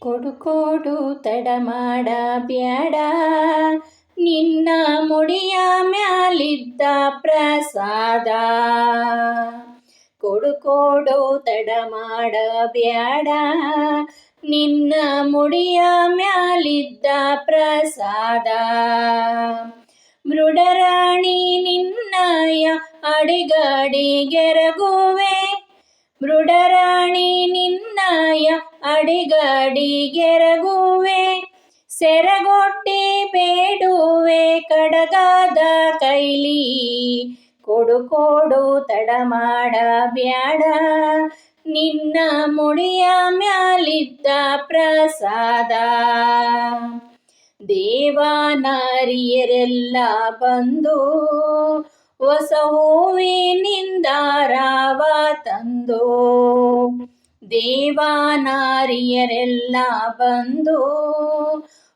ಕೊಡು ಕೊಡು ತಡ ಮಾಡ ಬ್ಯಾಡ. ನಿನ್ನ ಮುಡಿಯ ಮ್ಯಾಲಿದ್ದ ಪ್ರಸಾದ. ಕೊಡು ಕೊಡು ತಡ ಮಾಡ ಬ್ಯಾಡ. ನಿನ್ನ ಮುಡಿಯ ಮ್ಯಾಲಿದ್ದ ಪ್ರಸಾದ. ಮೃಡರಾಣಿ ನಿನ್ನಯ ಅಡಿಗಡಿಗೆರಗುವೆ ಮೃಡರಾಣಿ ನಿನ್ನಯ ಸೆರಗೊಟ್ಟಿ ಬೇಡುವೆ ಕಡಗಾದ ಕೈಲಿ. ಕೊಡು ಕೊಡು ತಡ ಮಾಡ ಬ್ಯಾಡ. ನಿನ್ನ ಮುಡಿಯ ಮ್ಯಾಲಿದ್ದ ಪ್ರಸಾದ. ದೇವಾನಾರಿಯರೆಲ್ಲ ಬಂದು ಹೊಸ ಹೂವಿನಿಂದ ರಾವ ತಂದು. ದೇವಾನಾರಿಯರೆಲ್ಲ ಬಂದು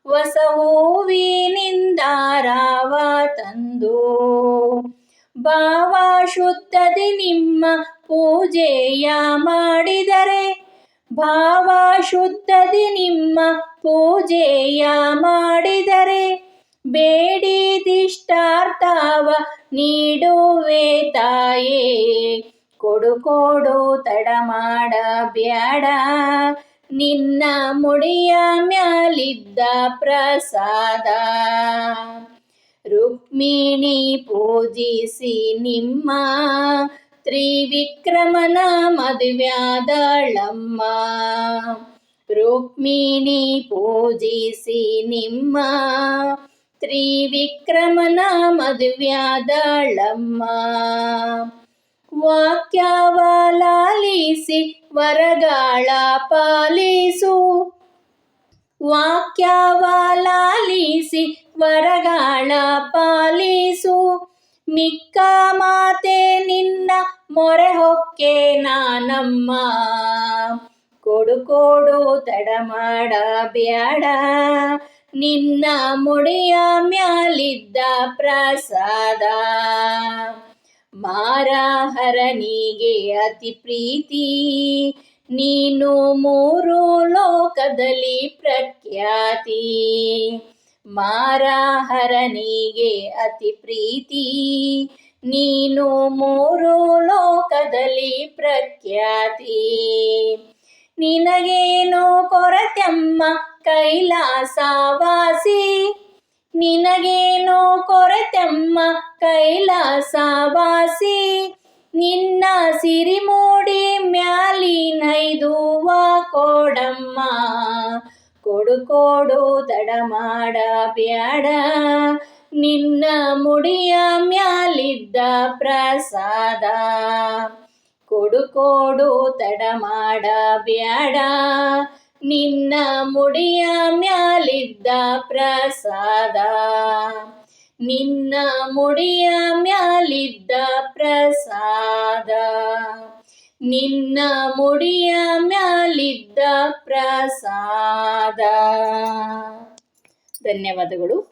ಹೊಸ ಹೂವಿನಿಂದ ರಾವ ತಂದು. ಭಾವ ಶುದ್ಧದಿ ನಿಮ್ಮ ಪೂಜೆಯ ಮಾಡಿದರೆ. ಭಾವ ಶುದ್ಧದಿ ನಿಮ್ಮ ಪೂಜೆಯ ಮಾಡಿದರೆ. ಬೇಡಿದಿಷ್ಟಾರ್ಥವ ನೀಡುವೆ ತಾಯೇ. ಕೊಡು ಕೊಡು ತಡ ಮಾಡ ಬ್ಯಾಡ. ನಿನ್ನ ಮುಡಿಯ ಮ್ಯಾಲಿದ್ದ ಪ್ರಸಾದ. ರುಕ್ಮಿಣಿ ಪೂಜಿಸಿ ನಿಮ್ಮ ತ್ರಿವಿಕ್ರಮನ ಮದುವ್ಯಾದಳಮ್ಮ ರುಕ್ಮಿಣಿ ಪೂಜಿಸಿ ನಿಮ್ಮ ತ್ರಿವಿಕ್ರಮನ ಮದುವ್ಯಾದಳಮ್ಮ ವಾಕ್ಯವಲಾಲಿಸಿ ವರಗಾಳ ಪಾಲಿಸು. ವಾಕ್ಯವಾಲಾಲಿಸಿ ವರಗಾಳ ಪಾಲಿಸು. ಮಿಕ್ಕ ಮಾತೆ ನಿನ್ನ ಮೊರೆ ಹೊಕ್ಕೆ ನಾನಮ್ಮ. ಕೊಡು ಕೊಡು ತಡ ಮಾಡಬ್ಯಾಡ ನಿನ್ನ ಮುಡಿಯ ಮ್ಯಾಲಿದ್ದ ಪ್ರಸಾದ. ಮಾರಹರನಿಗೆ ಅತಿ ಪ್ರೀತಿ. ನೀನು ಮೂರು ಲೋಕದಲ್ಲಿ ಪ್ರಖ್ಯಾತಿ. ಮಾರಾಹರನಿಗೆ ಅತಿ ಪ್ರೀತಿ. ನೀನು ಮೂರು ಲೋಕದಲ್ಲಿ ಪ್ರಖ್ಯಾತಿ. ನಿನಗೇನು ಕೊರತೆಮ್ಮ ಕೈಲಾಸವಾಸಿ. ನಿನಗೇನು ಕೊರತೆಮ್ಮ ನಿನ್ನ ಸಿರಿಮೂಡಿ ಮ್ಯಾಲಿನೈದುವ ಕೊಡಮ್ಮ. ಕೊಡು ಕೊಡು ತಡ ಮಾಡ ಬ್ಯಾಡ, ನಿನ್ನ ಮುಡಿಯ ಮ್ಯಾಲಿದ್ದ ಪ್ರಸಾದ. ಕೊಡು ಕೊಡು ತಡ ಮಾಡ ಬ್ಯಾಡ ನಿನ್ನ ಮುಡಿಯ ಮ್ಯಾಲಿದ್ದ ಪ್ರಸಾದ. ನಿನ್ನ ಮುಡಿಯ ಮ್ಯಾಲಿದ್ದ ಪ್ರಸಾದ. ನಿನ್ನ ಮುಡಿಯ ಮ್ಯಾಲಿದ್ದ ಪ್ರಸಾದ. ಧನ್ಯವಾದಗಳು.